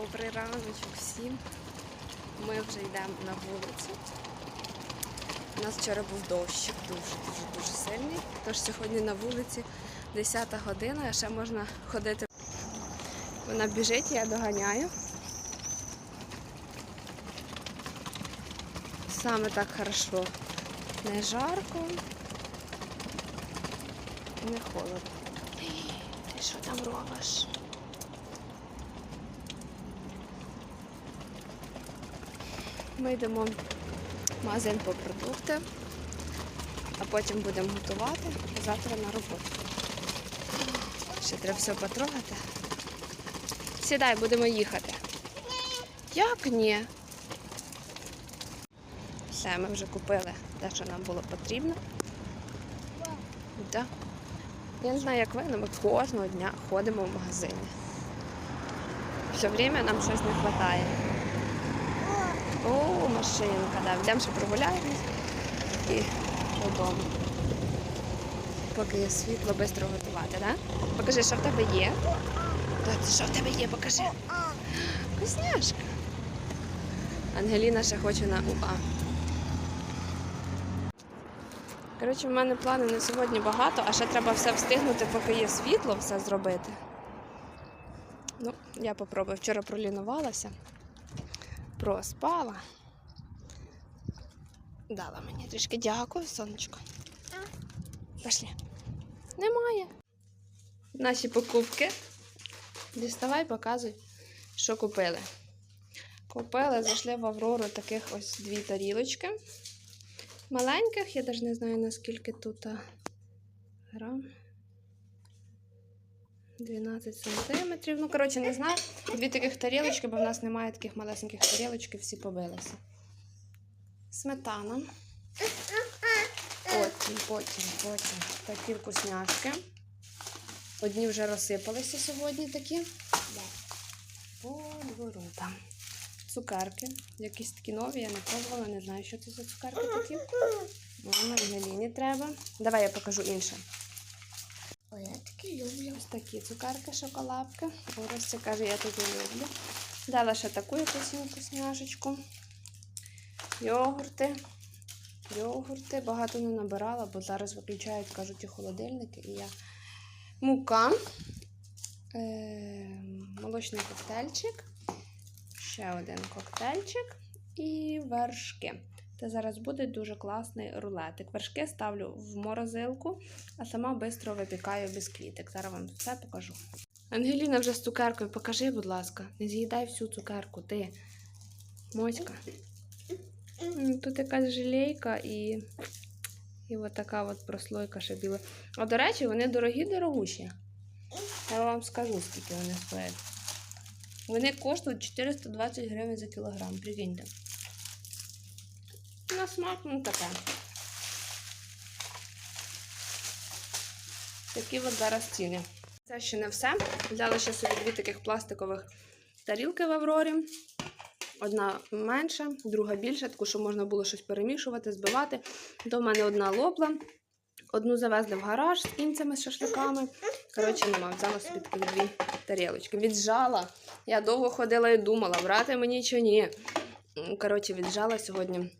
Добрий раночок всім. Ми вже йдемо на вулицю. У нас вчора був дощик, дуже-дуже дуже сильний. Тож сьогодні на вулиці 10 година, а ще можна ходити. Вона біжить, я доганяю. Саме так хорошо. Не жарко, не холодно. Ти що там робиш? Ми йдемо в магазин по продукти, а потім будемо готувати завтра на роботу. Ще треба все потрогати. Сідай, будемо їхати. Як ні? Все, ми вже купили те, що нам було потрібно. Да. Я не знаю, як ви, але ми кожного дня ходимо в магазини. Все время нам щось не вистачає. О, машинка, да. Йдемо ще прогуляємось і додому. Поки світло, швидко готувати? Да? Покажи, що в тебе є. Доці, що в тебе є, покажи. Вкусняшка. Ангеліна ще хоче на УА. Коротше, в мене плани на сьогодні багато, а ще треба все встигнути, поки є світло, все зробити. Ну, я попробую. Вчора пролінувалася, проспала. Дала мені трішки дякую, сонечко. Пошли. Немає. Наші покупки. Діставай, показуй, що купили. Купили, зайшли в Аврору таких ось дві тарілочки. Маленьких, я навіть не знаю, наскільки тут грам. 12 сантиметрів. Ну, коротше, не знаю. Дві таких тарілочки, бо в нас немає таких малесеньких тарілочків, всі побилися. Сметана. Потім, потім, потім такі вкусняшки. Одні вже розсипалися сьогодні такі. По двору там. Цукерки. Якісь такі нові, я не пробувала, не знаю, що це за цукерки такі. О, Ангеліні треба. Давай я покажу інше. Ой, я такі люблю. Ось такі цукерки, шоколадки. Оросця каже, я такі люблю. Дала ще таку якусь вкусняшечку. Йогурти. Йогурти. Багато не набирала, бо зараз виключають, кажуть, і холодильники. І я мука. Е, молочний коктейльчик. Ще один коктейльчик і вершки. Це зараз буде дуже класний рулетик. Вершки ставлю в морозилку, а сама швидко випікаю бісквітик. Зараз вам все покажу. Ангеліна вже з цукеркою. Покажи, будь ласка, не з'їдай всю цукерку, ти. Моська. Тут якась желейка і, і от така от прослойка ще біла. А до речі, вони дорогі-дорогущі. Я вам скажу, скільки вони стоять. Вони коштують 420 гривень за кілограм, прикиньте. На смак, ну таке. Такі от зараз ціни. Це ще не все. Взяла ще собі дві таких пластикових тарілки в Аврорі. Одна менша, друга більша, таку, щоб можна було щось перемішувати, збивати. До мене одна лопла. Одну завезли в гараж з кінцями з шашликами. Коротше, нема. Взяла собі такі дві тарілочки. Віджала. Я довго ходила і думала, брати мені чи ні. Коротше, віджала сьогодні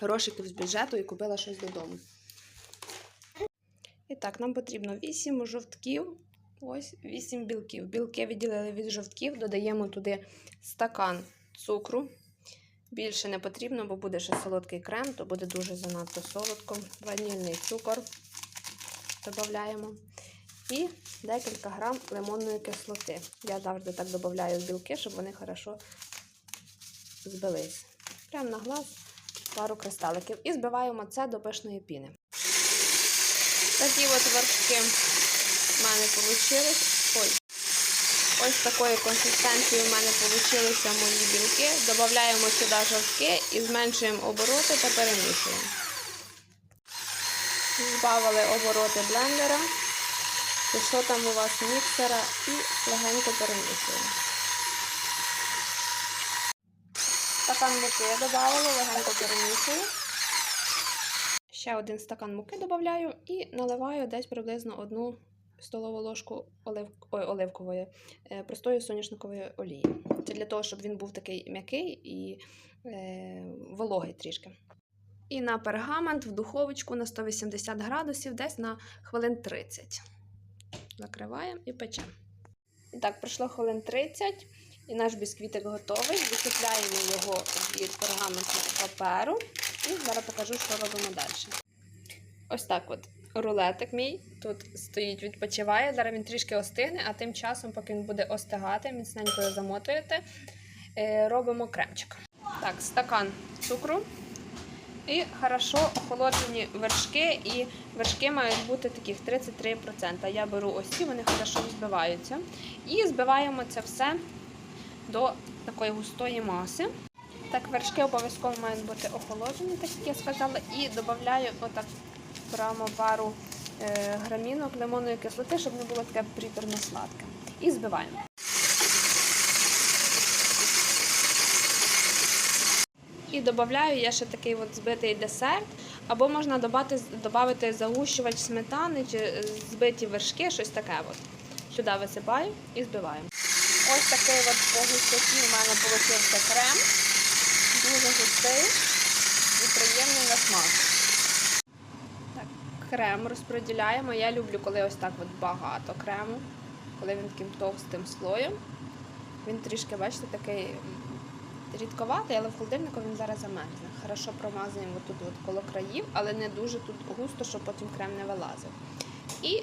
грошиків з бюджету і купила щось додому. І так, нам потрібно 8 жовтків. Ось 8 білків. Білки відділили від жовтків, додаємо туди стакан цукру. Більше не потрібно, бо буде ще солодкий крем, то буде дуже занадто солодко. Ванільний цукор додаємо. І декілька грам лимонної кислоти. Я завжди так додаю в білки, щоб вони хорошо збились. Прямо на глаз пару кристаликів. І збиваємо це до пишної піни. Такі от вершки в мене вийшли. Ой. Ось такої консистенції в мене вийшли мої білки. Додаємо сюди жовтки і зменшуємо обороти та перемішуємо. Збавили обороти блендера. Що там у вас міксера і легенько перемішуємо. Стакан муки додавали, легенько перемішую. Ще один стакан муки додаю і наливаю десь приблизно одну столову ложку олив... Ой, оливкової, е, простої соняшникової олії. Це для того, щоб він був такий м'який і е, вологий трішки. І на пергамент в духовочку на 180 градусів, десь на хвилин 30. Закриваємо і печемо. Так, пройшло хвилин 30, і наш бісквітик готовий. Висипляємо його від пергаментного паперу. І зараз покажу, що робимо далі. Ось так от. Рулетик мій тут стоїть, відпочиває. Зараз він трішки остигне, а тим часом, поки він буде остигати, міцненько замотуєте, е, робимо кремчик. Так, стакан цукру. І хорошо охолоджені вершки, і вершки мають бути таких 33%. Я беру ось ці, вони хорошо збиваються. І збиваємо це все до такої густої маси. Так, вершки обов'язково мають бути охолоджені, так як я сказала, і додаю отак прямо пару е, грамінок лимонної кислоти, щоб не було таке приторно сладке. І збиваємо. І додаю я ще такий от збитий десерт, або можна додати, загущувач сметани чи е, збиті вершки, щось таке. От. Сюди висипаю і збиваю. Ось такий от по густоті у мене вийшов крем. Дуже густий і приємний на смак. Так, крем розподіляємо. Я люблю, коли ось так от багато крему, коли він таким товстим слоєм. Він трішки, бачите, такий рідковатий, але в холодильнику він зараз замерзне. Хорошо промазуємо тут от коло країв, але не дуже тут густо, щоб потім крем не вилазив. І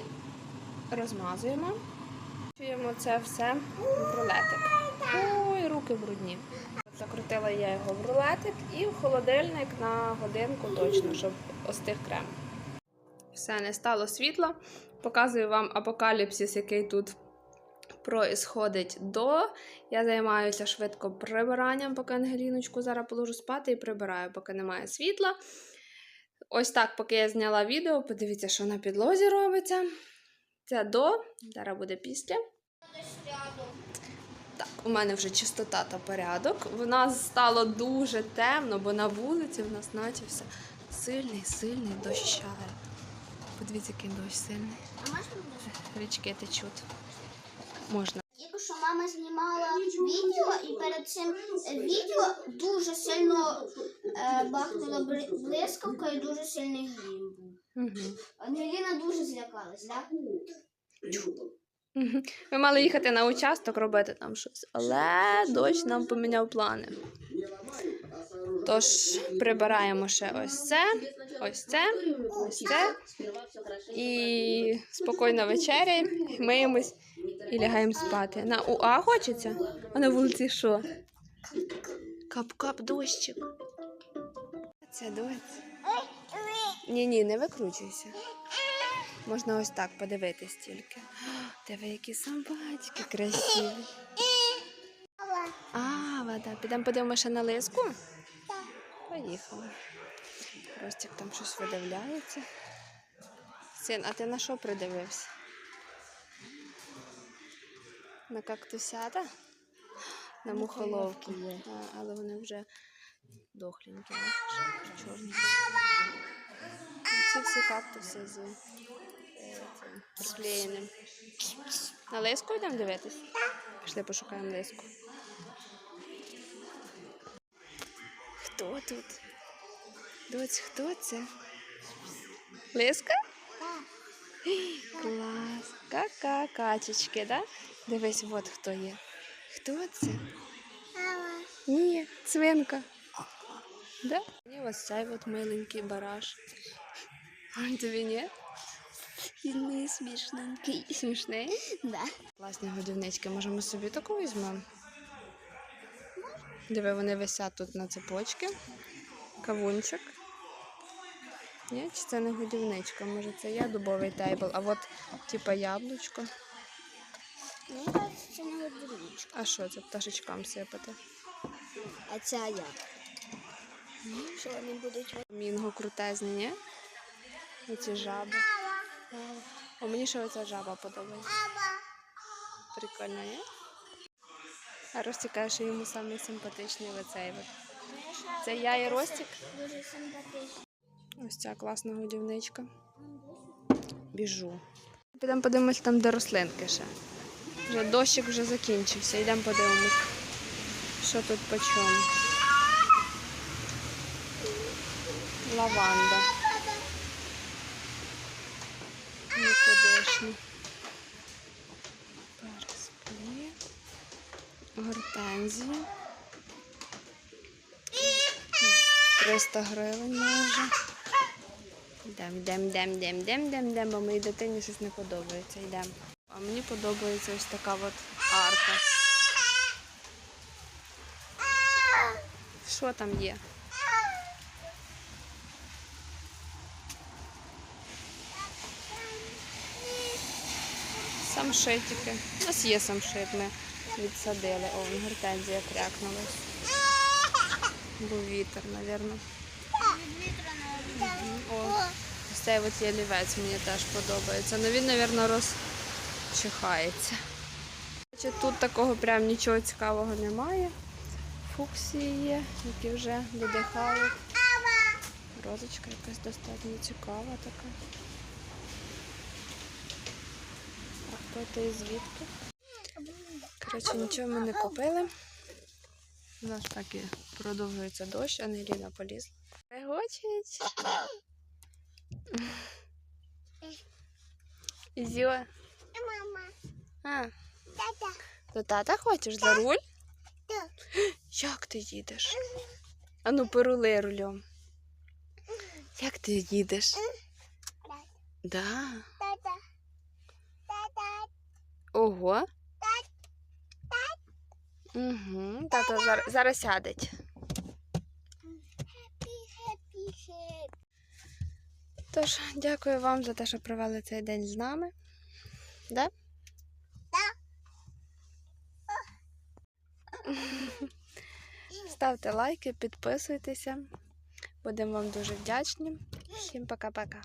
розмазуємо. Чуємо це все в рулетик. Ой, руки брудні. Закрутила я його в рулетик і в холодильник на годинку точно, щоб остиг крем. Все, не стало світла. Показую вам апокаліпсис, який тут происходить до. Я займаюся швидко прибиранням, поки Ангеліночку зараз положу спати і прибираю, поки немає світла. Ось так, поки я зняла відео, подивіться, що на підлозі робиться. Це до, зараз буде після. Так, у мене вже чистота та порядок. В нас стало дуже темно, бо на вулиці в нас почався сильний, сильний дощавий. Подивіться, який дощ сильний. А можна? Річки течуть. Можна. Тільки що мама знімала відео, і перед цим відео дуже сильно е, бахнула блискавка і дуже сильний грім був. Угу. Ангеліна дуже злякалась, так? Мгм. Ми мали їхати на участок робити там щось, але дощ нам поміняв плани. Тож прибираємо ще ось це, ось це, ось це. І спокійно вечеряємо, миємось і лягаємо спати. На УА хочеться? А на вулиці що? Кап-кап дощик. Це дощ. Ні, ні, не викручуйся. Можна ось так подивитись тільки. Диви, які собачки красиві. А, вода. Підемо подивимося на лиску? Поїхали. Ростик там щось видивляється. Син, а ти на що придивився? На кактусята? На мухоловки. А, але вони вже дохленькі, бачиш, чорні. Ці всі кактуси з приклеєним. На лиску йдемо дивитись? Пішли пошукаємо лиску. Хто тут? Доць, хто це? Лиска? Клас. Ка-ка, качечки, да? Дивись, от хто є. Хто це? Ні, свинка. Да? І ось цей от миленький бараш. Тобі ні? Він не смішненький. Смішний? Да. Класні годівнички. Може, ми собі таку візьмемо? Диви, вони висять тут на цепочці. Кавунчик. Ні, чи це не годівничка? Може, це я дубовий тейбл, а от типа яблучко. Мені кажеться, це не годівничка. А що це пташечкам сипати? А ця я. Що вони будуть Мінго крутезні, ні? Оці жаби. А мені ще оця жаба подобається. Прикольно, ні? А Ростик каже, що йому самий симпатичний оцей. Це я і Ростик. дуже симпатичні. Ось ця класна годівничка. Біжу. Підемо подивимось там, де рослинки ще. Вже дощик вже закінчився. Йдемо подивимось, що тут по чому. Лаванда. Нікудишні. Переспліт. Гортензія. 300 гривень майже. Йдемо, йдемо, йдемо, йдемо, йдемо, йдемо, йдемо, бо моїй дитині щось не подобається. Йдемо. А мені подобається ось така от арка. Що там є? Самшитики. У нас є самшит, ми відсадили. О, гортензія крякнулась. Був вітер, мабуть. Ось цей от ялівець мені теж подобається. Ну він, мабуть, розчихається. Тут такого прям нічого цікавого немає. Фуксії є, які вже додихають. Розочка якась достатньо цікава така. А хто ти і звідки? Коротше, нічого ми не купили. У нас так і продовжується дощ, а Ангеліна полізла. Регочить. Зьо. Мама, А, тата, до тата хочеш за руль? Так. Як ти їдеш? Ану, порули рулем. Як ти їдеш? Да. Ого. Угу. Тато зараз, зараз сядеть. Тож, дякую вам за те, що провели цей день з нами. Да? Да. Ставте лайки, підписуйтеся. Будемо вам дуже вдячні. Всім пока-пока.